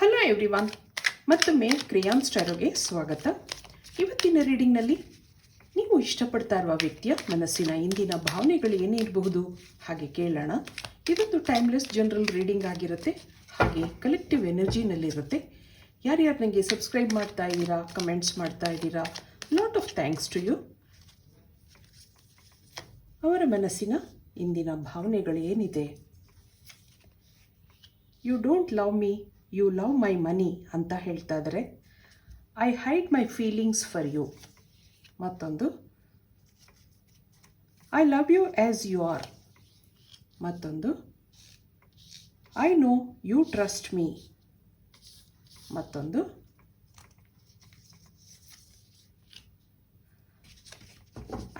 Hello everyone ಮತ್ತೊಮ್ಮೆ ಕ್ರಿಯಾನ್ ಸ್ಟಾರೋಗೆ ಸ್ವಾಗತ. ಇವತ್ತಿನ ರೀಡಿಂಗ್ನಲ್ಲಿ ನೀವು ಇಷ್ಟಪಡ್ತಾ ಇರುವ ವ್ಯಕ್ತಿಯ ಮನಸ್ಸಿನ ಇಂದಿನ ಭಾವನೆಗಳು ಏನೇ ಇರಬಹುದು ಹಾಗೆ ಕೇಳೋಣ. ಇದೊಂದು ಟೈಮ್ಲೆಸ್ ಜನರಲ್ ರೀಡಿಂಗ್ ಆಗಿರುತ್ತೆ. ಹಾಗೆ ಕಲೆಕ್ಟಿವ್ ಎನರ್ಜಿನಲ್ಲಿರುತ್ತೆ ಯಾರ್ಯಾರು ನನಗೆ ಸಬ್ಸ್ಕ್ರೈಬ್ ಮಾಡ್ತಾ ಇದ್ದೀರಾ ಕಮೆಂಟ್ಸ್ ಮಾಡ್ತಾ ಇದ್ದೀರಾ lot of thanks to you ಅವರ ಮನಸ್ಸಿನ ಇಂದಿನ ಭಾವನೆಗಳು ಏನಿದೆ? You don't love me you love my money ಅಂತ ಹೇಳ್ತಾ ಇದ್ದಾರೆ I hide my feelings for you ಮತ್ತೊಂದು. I love you as you are ಮತ್ತೊಂದು. I know you trust me ಮತ್ತೊಂದು.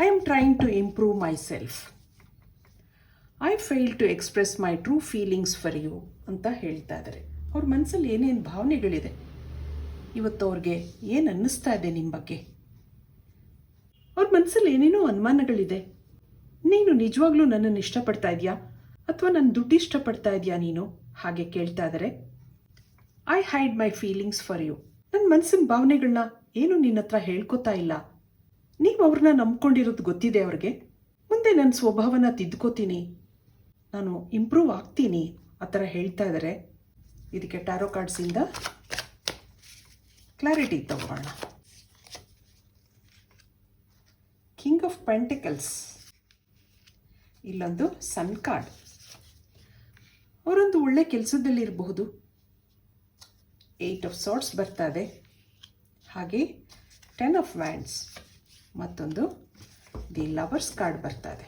I am trying to improve myself I fail to express my true feelings for you ಅಂತ ಹೇಳ್ತಾ ಇದ್ದಾರೆ ಅವ್ರ ಮನಸ್ಸಲ್ಲಿ ಏನೇನು ಭಾವನೆಗಳಿದೆ? ಇವತ್ತು ಅವ್ರಿಗೆ ಏನು ಅನ್ನಿಸ್ತಾ ಇದೆ ನಿಮ್ಮ ಬಗ್ಗೆ? ಅವ್ರ ಮನಸ್ಸಲ್ಲಿ ಏನೇನೋ ಅನುಮಾನಗಳಿದೆ? ನೀನು ನಿಜವಾಗ್ಲೂ ನನ್ನನ್ನು ಇಷ್ಟಪಡ್ತಾ ಇದೆಯಾ? ಅಥವಾ ನನ್ನ ದುಡ್ಡು ಇಷ್ಟಪಡ್ತಾ ಇದೆಯಾ ನೀನು? ಹಾಗೆ ಕೇಳ್ತಾ ಇದ್ದಾರೆ I hide my feelings for you ನನ್ನ ಮನಸ್ಸಿನ ಭಾವನೆಗಳನ್ನ ಏನು ನಿನ್ನ ಹತ್ರ ಹೇಳ್ಕೊತಾ ಇಲ್ಲ. ನೀವು ಅವ್ರನ್ನ ನಂಬ್ಕೊಂಡಿರೋದು ಗೊತ್ತಿದೆ ಅವ್ರಿಗೆ. ಮುಂದೆ ನನ್ನ ಸ್ವಭಾವನ ತಿದ್ಕೋತೀನಿ. ನಾನು ಇಂಪ್ರೂವ್ ಆಗ್ತೀನಿ, ಆ ಥರ ಹೇಳ್ತಾ ಇದ್ದಾರೆ ಇದಕ್ಕೆ ಟ್ಯಾರೋ ಕಾರ್ಡ್ಸಿಂದ ಕ್ಲಾರಿಟಿ ತಗೋಣ ಕಿಂಗ್ ಆಫ್ ಪೆಂಟಿಕಲ್ಸ್ ಇಲ್ಲೊಂದು ಸನ್ ಕಾರ್ಡ್ ಅವರೊಂದು ಒಳ್ಳೆ ಕೆಲಸದಲ್ಲಿ ಇರಬಹುದು. ಏಯ್ಟ್ ಆಫ್ ಸಾರ್ಟ್ಸ್ ಇದೆ ಹಾಗೆ ಟೆನ್ ಆಫ್ ವ್ಯಾಂಡ್ಸ್ ಮತ್ತೊಂದು ದಿ ಲವರ್ಸ್ ಕಾರ್ಡ್ ಬರ್ತಾ ಇದೆ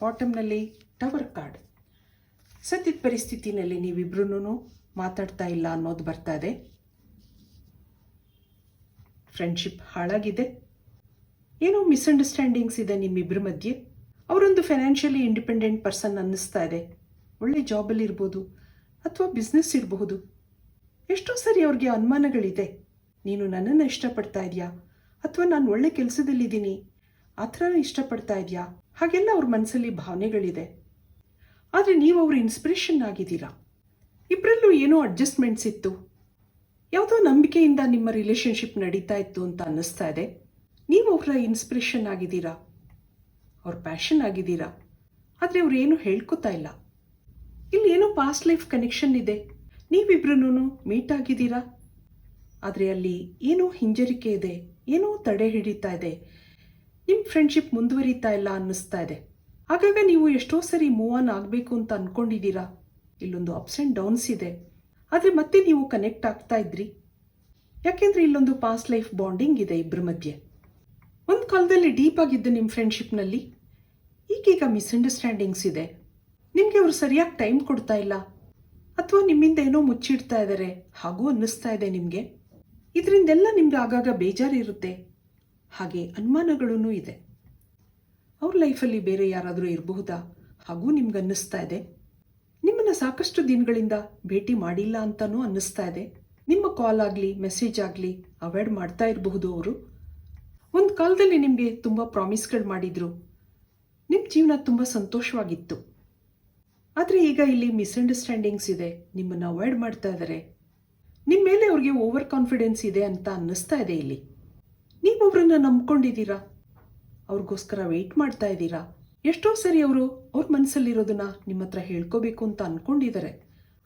ಬಾಟಮ್ನಲ್ಲಿ ಟವರ್ ಕಾರ್ಡ್ ಸದ್ಯದ ಪರಿಸ್ಥಿತಿನಲ್ಲಿ ನೀವಿಬ್ರು ಮಾತಾಡ್ತಾ ಇಲ್ಲ ಅನ್ನೋದು ಬರ್ತಾ ಇದೆ. ಫ್ರೆಂಡ್ಶಿಪ್ ಹಾಳಾಗಿದೆ. ಏನೋ ಮಿಸ್ಅಂಡರ್ಸ್ಟ್ಯಾಂಡಿಂಗ್ಸ್ ಇದೆ ನಿಮ್ಮಿಬ್ಬರ ಮಧ್ಯೆ. ಅವರೊಂದು ಫೈನಾನ್ಷಿಯಲಿ ಇಂಡಿಪೆಂಡೆಂಟ್ ಪರ್ಸನ್ ಅನ್ನಿಸ್ತಾ ಇದೆ. ಒಳ್ಳೆ ಜಾಬಲ್ಲಿ ಇರ್ಬೋದು ಅಥವಾ ಬಿಸ್ನೆಸ್ ಇರಬಹುದು. ಎಷ್ಟೋ ಸರಿ ಅವ್ರಿಗೆ ಅನುಮಾನಗಳಿದೆ. ನೀನು ನನ್ನನ್ನು ಇಷ್ಟಪಡ್ತಾ ಇದೆಯಾ? ಅಥವಾ ನಾನು ಒಳ್ಳೆ ಕೆಲಸದಲ್ಲಿದ್ದೀನಿ. ಆ ಥರ ಇಷ್ಟಪಡ್ತಾ ಇದೆಯಾ? ಹಾಗೆಲ್ಲ ಅವ್ರ ಮನಸ್ಸಲ್ಲಿ ಭಾವನೆಗಳಿದೆ. ಆದರೆ ನೀವು ಅವ್ರ ಇನ್ಸ್ಪಿರೇಷನ್ ಆಗಿದ್ದೀರಾ? ಇಬ್ಬರಲ್ಲೂ ಏನೋ ಅಡ್ಜಸ್ಟ್ಮೆಂಟ್ಸ್ ಇತ್ತು. ಯಾವುದೋ ನಂಬಿಕೆಯಿಂದ ನಿಮ್ಮ ರಿಲೇಶನ್ಶಿಪ್ ನಡೀತಾ ಇತ್ತು ಅಂತ ಅನ್ನಿಸ್ತಾ ಇದೆ. ನೀವು ಅವರ ಇನ್ಸ್ಪಿರೇಷನ್ ಆಗಿದ್ದೀರಾ? ಅವ್ರ ಪ್ಯಾಷನ್ ಆಗಿದ್ದೀರಾ? ಆದರೆ ಅವ್ರು ಏನು ಹೇಳ್ಕೊತಾ ಇಲ್ಲ. ಇಲ್ಲಿ ಏನೋ ಪಾಸ್ಟ್ ಲೈಫ್ ಕನೆಕ್ಷನ್ ಇದೆ. ನೀವಿಬ್ರು ಮೀಟ್ ಆಗಿದ್ದೀರಾ? ಆದರೆ ಅಲ್ಲಿ ಏನೋ ಹಿಂಜರಿಕೆ ಇದೆ, ಏನೋ ತಡೆ ಹಿಡಿತಾ ಇದೆ. ನಿಮ್ಮ ಫ್ರೆಂಡ್ಶಿಪ್ ಮುಂದುವರಿತಾ ಇಲ್ಲ ಅನ್ನಿಸ್ತಾ ಇದೆ. ಆಗಾಗ ನೀವು ಎಷ್ಟೋ ಸರಿ ಮೂವ್ ಆನ್ ಆಗಬೇಕು ಅಂತ ಅಂದ್ಕೊಂಡಿದ್ದೀರಾ ಇಲ್ಲೊಂದು ಅಪ್ಸ್ ಆ್ಯಂಡ್ ಡೌನ್ಸ್ ಇದೆ. ಆದರೆ ಮತ್ತೆ ನೀವು ಕನೆಕ್ಟ್ ಆಗ್ತಾ ಇದ್ರಿ. ಯಾಕೆಂದ್ರೆ ಇಲ್ಲೊಂದು ಪಾಸ್ಟ್ ಲೈಫ್ ಬಾಂಡಿಂಗ್ ಇದೆ ಇಬ್ಬರ ಮಧ್ಯೆ. ಒಂದು ಕಾಲದಲ್ಲಿ ಡೀಪ್ ಆಗಿದ್ದು ನಿಮ್ಮ ಫ್ರೆಂಡ್ಶಿಪ್ನಲ್ಲಿ ಈಗೀಗ ಮಿಸ್ಅಂಡರ್ಸ್ಟ್ಯಾಂಡಿಂಗ್ಸ್ ಇದೆ. ನಿಮಗೆ ಅವರು ಸರಿಯಾಗಿ ಟೈಮ್ ಕೊಡ್ತಾ ಇಲ್ಲ. ಅಥವಾ ನಿಮ್ಮಿಂದ ಏನೋ ಮುಚ್ಚಿಡ್ತಾ ಇದ್ದಾರೆ ಹಾಗೂ ಅನ್ನಿಸ್ತಾ ಇದೆ ನಿಮಗೆ. ಇದರಿಂದೆಲ್ಲ ನಿಮ್ಗೆ ಆಗಾಗ ಬೇಜಾರಿರುತ್ತೆ ಹಾಗೆ ಅನುಮಾನಗಳೂ ಇದೆ. ಅವ್ರ ಲೈಫಲ್ಲಿ ಬೇರೆ ಯಾರಾದರೂ ಇರಬಹುದಾ? ಹಾಗೂ ನಿಮ್ಗೆ ಅನ್ನಿಸ್ತಾ ಇದೆ. ನಿಮ್ಮನ್ನು ಸಾಕಷ್ಟು ದಿನಗಳಿಂದ ಭೇಟಿ ಮಾಡಿಲ್ಲ ಅಂತಲೂ ಅನ್ನಿಸ್ತಾ ಇದೆ. ನಿಮ್ಮ ಕಾಲ್ ಆಗಲಿ ಮೆಸೇಜ್ ಆಗಲಿ ಅವಾಯ್ಡ್ ಮಾಡ್ತಾ ಇರಬಹುದು ಅವರು. ಒಂದು ಕಾಲದಲ್ಲಿ ನಿಮಗೆ ತುಂಬ ಪ್ರಾಮಿಸ್ಗಳು ಮಾಡಿದ್ರು. ನಿಮ್ಮ ಜೀವನ ತುಂಬ ಸಂತೋಷವಾಗಿತ್ತು. ಆದರೆ ಈಗ ಇಲ್ಲಿ ಮಿಸ್ಅಂಡರ್ಸ್ಟ್ಯಾಂಡಿಂಗ್ಸ್ ಇದೆ. ನಿಮ್ಮನ್ನು ಅವಾಯ್ಡ್ ಮಾಡ್ತಾ ಇದ್ದಾರೆ ನಿಮ್ಮ ಮೇಲೆ ಅವ್ರಿಗೆ ಓವರ್ ಕಾನ್ಫಿಡೆನ್ಸ್ ಇದೆ ಅಂತ ಅನ್ನಿಸ್ತಾ ಇದೆ ಇಲ್ಲಿ. ನೀವು ಅವರನ್ನು ನಂಬ್ಕೊಂಡಿದ್ದೀರಾ? ಅವ್ರಿಗೋಸ್ಕರ ವೆಯ್ಟ್ ಮಾಡ್ತಾ ಇದ್ದೀರಾ? ಎಷ್ಟೋ ಸರಿ ಅವರು ಅವ್ರ ಮನಸ್ಸಲ್ಲಿರೋದನ್ನ ನಿಮ್ಮ ಹತ್ರ ಹೇಳ್ಕೋಬೇಕು ಅಂತ ಅಂದ್ಕೊಂಡಿದ್ದಾರೆ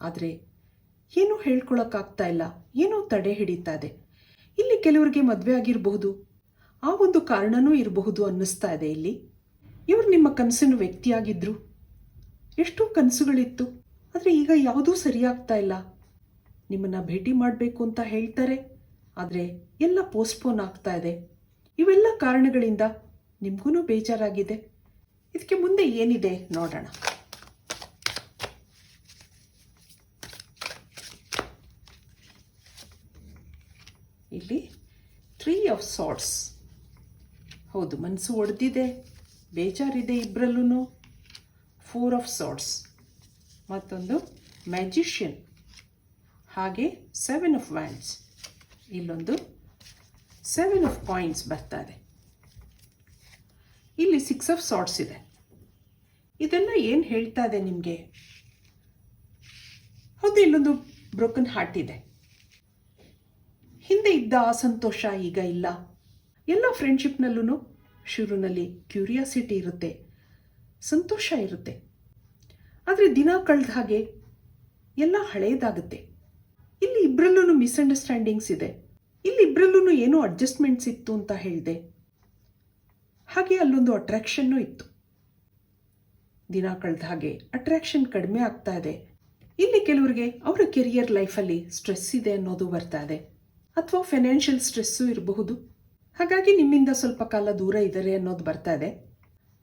ಆದರೆ ಏನೂ ಹೇಳ್ಕೊಳಕ್ಕಾಗ್ತಾ ಇಲ್ಲ. ಏನೋ ತಡೆ ಹಿಡಿತಾ ಇದೆ. ಇಲ್ಲಿ ಕೆಲವರಿಗೆ ಮದುವೆ ಆಗಿರಬಹುದು. ಆ ಒಂದು ಕಾರಣನೂ ಇರಬಹುದು ಅನ್ನಿಸ್ತಾ ಇದೆ ಇಲ್ಲಿ. ಇವರು ನಿಮ್ಮ ಕನಸಿನ ವ್ಯಕ್ತಿಯಾಗಿದ್ದರು ಎಷ್ಟೋ ಕನಸುಗಳಿತ್ತು. ಆದರೆ ಈಗ ಯಾವುದೂ ಸರಿಯಾಗ್ತಾ ಇಲ್ಲ. ನಿಮ್ಮನ್ನು ಭೇಟಿ ಮಾಡಬೇಕು ಅಂತ ಹೇಳ್ತಾರೆ. ಆದರೆ ಎಲ್ಲ ಪೋಸ್ಟ್ಪೋನ್ ಆಗ್ತಾ ಇದೆ. ಇವೆಲ್ಲ ಕಾರಣಗಳಿಂದ ನಿಮಗೂ ಬೇಜಾರಾಗಿದೆ. ಇದಕ್ಕೆ ಮುಂದೆ ಏನಿದೆ ನೋಡೋಣ. ಇಲ್ಲಿ ತ್ರೀ ಆಫ್ ಸಾಟ್ಸ್ ಹೌದು ಮನಸ್ಸು ಒಡೆದಿದೆ, ಬೇಜಾರಿದೆ ಇಬ್ಬರಲ್ಲೂ ಫೋರ್ ಆಫ್ ಸಾಟ್ಸ್ ಮತ್ತೊಂದು ಮ್ಯಾಜಿಷಿಯನ್ ಹಾಗೆ ಸೆವೆನ್ ಆಫ್ ವ್ಯಾಂಡ್ಸ್ ಇಲ್ಲೊಂದು ಸೆವೆನ್ ಆಫ್ ಪಾಯಿಂಟ್ಸ್ ಬರ್ತಾ ಇದೆ. ಸಿಕ್ಸ್ ಆಫ್ ಸಾಟ್ಸ್ ಇದೆ. ಇದೆಲ್ಲ ಏನು ಹೇಳ್ತಾ ಇದೆ ನಿಮಗೆ? ಹೌದು, ಇಲ್ಲೊಂದು ಬ್ರೋಕನ್ ಹಾರ್ಟ್ ಇದೆ. ಹಿಂದೆ ಇದ್ದ ಆ ಸಂತೋಷ ಈಗ ಇಲ್ಲ. ಎಲ್ಲ ಫ್ರೆಂಡ್ಶಿಪ್ನಲ್ಲೂ ಶುರುನಲ್ಲಿ ಕ್ಯೂರಿಯಾಸಿಟಿ ಇರುತ್ತೆ, ಸಂತೋಷ ಇರುತ್ತೆ. ಆದರೆ ದಿನ ಕಳೆದ ಹಾಗೆ ಎಲ್ಲ ಹಳೆಯದಾಗುತ್ತೆ ಇಲ್ಲಿ ಇಬ್ಬರಲ್ಲೂ ಮಿಸ್ಅಂಡರ್ಸ್ಟ್ಯಾಂಡಿಂಗ್ಸ್ ಇದೆ. ಇಲ್ಲಿ ಇಬ್ಬರಲ್ಲೂ ಏನೋ ಅಡ್ಜಸ್ಟ್ಮೆಂಟ್ಸ್ ಇತ್ತು ಅಂತ ಹೇಳಿದೆ. ಹಾಗೆ ಅಲ್ಲೊಂದು ಅಟ್ರ್ಯಾಕ್ಷನ್ನು ಇತ್ತು. ದಿನ ಕಳೆದ ಹಾಗೆ ಅಟ್ರಾಕ್ಷನ್ ಕಡಿಮೆ ಆಗ್ತಾ ಇದೆ. ಇಲ್ಲಿ ಕೆಲವರಿಗೆ ಅವರ ಕೆರಿಯರ್ ಲೈಫಲ್ಲಿ ಸ್ಟ್ರೆಸ್ ಇದೆ ಅನ್ನೋದು ಬರ್ತಾ ಇದೆ. ಅಥವಾ ಫೈನಾನ್ಷಿಯಲ್ ಸ್ಟ್ರೆಸ್ಸು ಇರಬಹುದು. ಹಾಗಾಗಿ ನಿಮ್ಮಿಂದ ಸ್ವಲ್ಪ ಕಾಲ ದೂರ ಇದ್ದಾರೆ ಅನ್ನೋದು ಬರ್ತಾ ಇದೆ.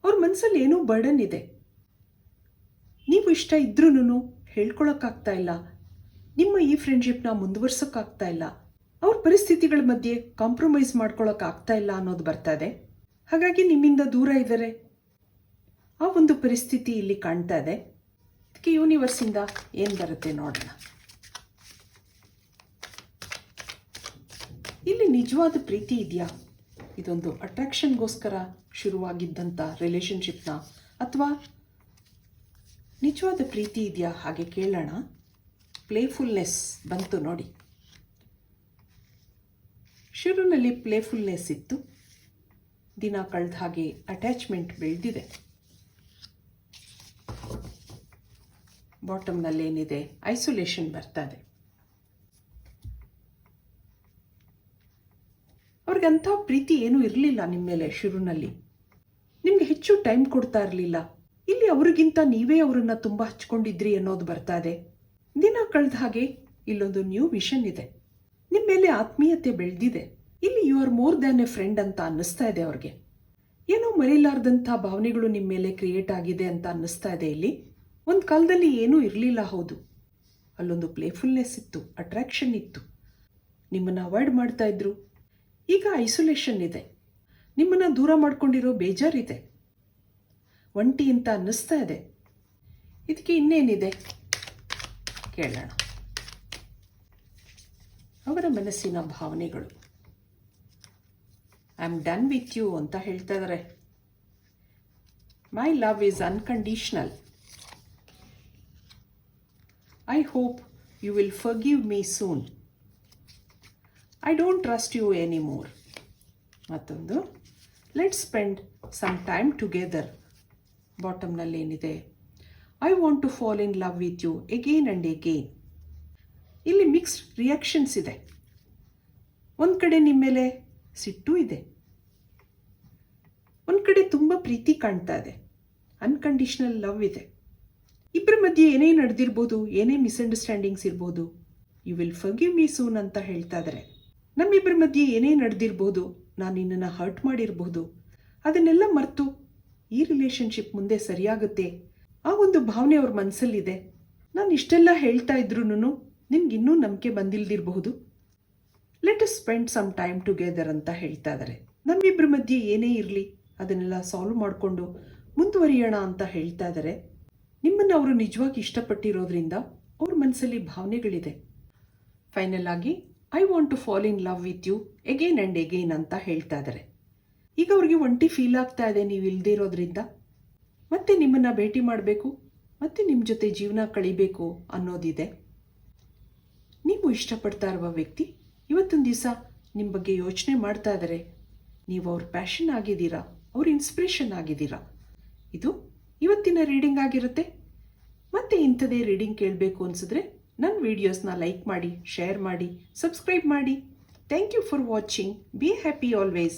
ಅವ್ರ ಮನಸ್ಸಲ್ಲಿ ಏನೋ ಬರ್ಡನ್ ಇದೆ. ನೀವು ಇಷ್ಟ ಇದ್ರೂ ಹೇಳ್ಕೊಳಕ್ಕಾಗ್ತಾ ಇಲ್ಲ. ನಿಮ್ಮ ಈ ಫ್ರೆಂಡ್ಶಿಪ್ನ ಮುಂದುವರ್ಸೋಕ್ಕಾಗ್ತಾ ಇಲ್ಲ. ಅವ್ರ ಪರಿಸ್ಥಿತಿಗಳ ಮಧ್ಯೆ ಕಾಂಪ್ರಮೈಸ್ ಮಾಡ್ಕೊಳಕ್ಕಾಗ್ತಾ ಇಲ್ಲ ಅನ್ನೋದು ಬರ್ತಾ ಇದೆ. ಹಾಗಾಗಿ ನಿಮ್ಮಿಂದ ದೂರ ಇದ್ದಾರೆ. ಆ ಒಂದು ಪರಿಸ್ಥಿತಿ ಇಲ್ಲಿ ಕಾಣ್ತಾ ಇದೆ. ಅದಕ್ಕೆ ಯೂನಿವರ್ಸಿಂದ ಏನು ಬರುತ್ತೆ ನೋಡೋಣ. ಇಲ್ಲಿ ನಿಜವಾದ ಪ್ರೀತಿ ಇದೆಯಾ? ಇದೊಂದು ಅಟ್ರಾಕ್ಷನ್ಗೋಸ್ಕರ ಶುರುವಾಗಿದ್ದಂಥ ರಿಲೇಷನ್ಶಿಪ್ನ ಅಥವಾ ನಿಜವಾದ ಪ್ರೀತಿ ಇದೆಯಾ? ಹಾಗೆ ಕೇಳೋಣ. ಪ್ಲೇಫುಲ್ನೆಸ್ ಬಂತು ನೋಡಿ. ಶುರುನಲ್ಲಿ ಪ್ಲೇಫುಲ್ನೆಸ್ ಇತ್ತು. ದಿನ ಕಳೆದ ಹಾಗೆ ಅಟ್ಯಾಚ್ಮೆಂಟ್ ಬೆಳೆದಿದೆ. ಬಾಟಮ್ನಲ್ಲಿ ಏನಿದೆ ಐಸೋಲೇಷನ್ ಅವ್ರಿಗೆ ಅಂಥ ಪ್ರೀತಿ ಏನೂ ಇರಲಿಲ್ಲ ನಿಮ್ಮ ಮೇಲೆ ಶುರುನಲ್ಲಿ. ನಿಮಗೆ ಹೆಚ್ಚು ಟೈಮ್ ಕೊಡ್ತಾ ಇರಲಿಲ್ಲ. ಇಲ್ಲಿ ಅವ್ರಿಗಿಂತ ನೀವೇ ಅವರನ್ನು ತುಂಬ ಹಚ್ಕೊಂಡಿದ್ರಿ ಅನ್ನೋದು ಬರ್ತಾ ಇದೆ ದಿನ ಕಳೆದ ಹಾಗೆ ಇಲ್ಲೊಂದು ನ್ಯೂ ವಿಷನ್ ಇದೆ. ನಿಮ್ಮ ಮೇಲೆ ಆತ್ಮೀಯತೆ ಬೆಳೆದಿದೆ. ಇಲ್ಲಿ you are more than a friend ಅಂತ ಅನ್ನಿಸ್ತಾ ಇದೆ ಅವ್ರಿಗೆ. ಏನೋ ಮರೆಯಲಾರ್ದಂಥ ಭಾವನೆಗಳು ನಿಮ್ಮ ಮೇಲೆ ಕ್ರಿಯೇಟ್ ಆಗಿದೆ ಅಂತ ಅನ್ನಿಸ್ತಾ ಇದೆ ಇಲ್ಲಿ. ಒಂದು ಕಾಲದಲ್ಲಿ ಏನೂ ಇರಲಿಲ್ಲ ಹೌದು. ಅಲ್ಲೊಂದು ಪ್ಲೇಫುಲ್ನೆಸ್ ಇತ್ತು ಅಟ್ರಾಕ್ಷನ್ ಇತ್ತು. ನಿಮ್ಮನ್ನು ಅವಾಯ್ಡ್ ಮಾಡ್ತಾ ಇದ್ರು. ಈಗ ಐಸೋಲೇಷನ್ ಇದೆ. ನಿಮ್ಮನ್ನು ದೂರ ಮಾಡ್ಕೊಂಡಿರೋ ಬೇಜಾರಿದೆ. ಒಂಟಿ ಅಂತ ಅನ್ನಿಸ್ತಾ ಇದೆ. ಇದಕ್ಕೆ ಇನ್ನೇನಿದೆ? ಕೇಳೋಣ. ಅವರ ಮನಸ್ಸಿನ ಭಾವನೆಗಳು. I am done with you ಅಂತ ಹೇಳ್ತಾ ಇದ್ದಾರೆ my love is unconditional I hope you will forgive me soon I don't trust you any more ಮತ್ತೊಂದು let spend some time together ಬಾಟಮ್ನಲ್ಲಿ ಏನಿದೆ? I want to fall in love with you again and again ಇಲ್ಲಿ mixed reactions ಇದೆ. ಒಂದು ಕಡೆ ನಿಮ್ಮ ಮೇಲೆ ಸಿಟ್ಟು ಇದೆ ಒಂದು ಕಡೆ ತುಂಬ ಪ್ರೀತಿ ಕಾಣ್ತಾ ಇದೆ. ಅನ್ಕಂಡೀಷನಲ್ ಲವ್ ಇದೆ. ಇಬ್ಬರ ಮಧ್ಯೆ ಏನೇ ನಡೆದಿರ್ಬೋದು, ಏನೇ ಮಿಸ್ಅಂಡರ್ಸ್ಟ್ಯಾಂಡಿಂಗ್ಸ್ ಇರ್ಬೋದು you will forgive me soon ಅಂತ ಹೇಳ್ತಾ ಇದ್ದಾರೆ ನಮ್ಮಿಬ್ಬರ ಮಧ್ಯೆ ಏನೇ ನಡೆದಿರ್ಬೋದು, ನಾನು ನಿನ್ನನ್ನು ಹರ್ಟ್ ಮಾಡಿರ್ಬೋದು, ಅದನ್ನೆಲ್ಲ ಮರೆತು ಈ ರಿಲೇಷನ್ಶಿಪ್ ಮುಂದೆ ಸರಿಯಾಗುತ್ತೆ. ಆ ಒಂದು ಭಾವನೆ ಅವ್ರ ಮನಸ್ಸಲ್ಲಿದೆ ನಾನು ಇಷ್ಟೆಲ್ಲ ಹೇಳ್ತಾ ಇದ್ರೂ ನಿನ್ಗಿನ್ನೂ ನಂಬಿಕೆ ಬಂದಿಲ್ದಿರಬಹುದು. Let us spend some time together ಅಂತ ಹೇಳ್ತಾ ಇದ್ದಾರೆ ನಮ್ಮಿಬ್ಬರ ಮಧ್ಯೆ ಏನೇ ಇರಲಿ, ಅದನ್ನೆಲ್ಲ ಸಾಲ್ವ್ ಮಾಡಿಕೊಂಡು ಮುಂದುವರಿಯೋಣ ಅಂತ ಹೇಳ್ತಾ ಇದ್ದಾರೆ ನಿಮ್ಮನ್ನು ಅವರು ನಿಜವಾಗಿ ಇಷ್ಟಪಟ್ಟಿರೋದ್ರಿಂದ ಅವ್ರ ಮನಸ್ಸಲ್ಲಿ ಭಾವನೆಗಳಿದೆ. ಫೈನಲ್ ಆಗಿ I want to fall in love with you again and again ಅಂತ ಹೇಳ್ತಾ ಇದ್ದಾರೆ ಈಗ ಅವ್ರಿಗೆ ಒಂಟಿ ಫೀಲ್ ಆಗ್ತಾ ಇದೆ ನೀವು ಇಲ್ಲದೇ ಇರೋದ್ರಿಂದ. ಮತ್ತೆ ನಿಮ್ಮನ್ನು ಭೇಟಿ ಮಾಡಬೇಕು, ಮತ್ತೆ ನಿಮ್ಮ ಜೊತೆ ಜೀವನ ಕಳಿಬೇಕು ಅನ್ನೋದಿದೆ. ನೀವು ಇಷ್ಟಪಡ್ತಾ ಇರುವ ವ್ಯಕ್ತಿ ಇವತ್ತೊಂದು ದಿವಸ ನಿಮ್ಮ ಬಗ್ಗೆ ಯೋಚನೆ ಮಾಡ್ತಾ ಇದ್ದಾರೆ ನೀವು ಅವ್ರ ಪ್ಯಾಷನ್ ಆಗಿದ್ದೀರಾ, ಅವ್ರ ಇನ್ಸ್ಪಿರೇಷನ್ ಆಗಿದ್ದೀರಾ? ಇದು ಇವತ್ತಿನ ರೀಡಿಂಗ್ ಆಗಿರುತ್ತೆ. ಮತ್ತೆ ಇಂಥದೇ ರೀಡಿಂಗ್ ಕೇಳಬೇಕು ಅನಿಸಿದ್ರೆ ನನ್ನ ವೀಡಿಯೋಸ್ನ ಲೈಕ್ ಮಾಡಿ ಶೇರ್ ಮಾಡಿ ಸಬ್ಸ್ಕ್ರೈಬ್ ಮಾಡಿ. Thank you for watching be happy always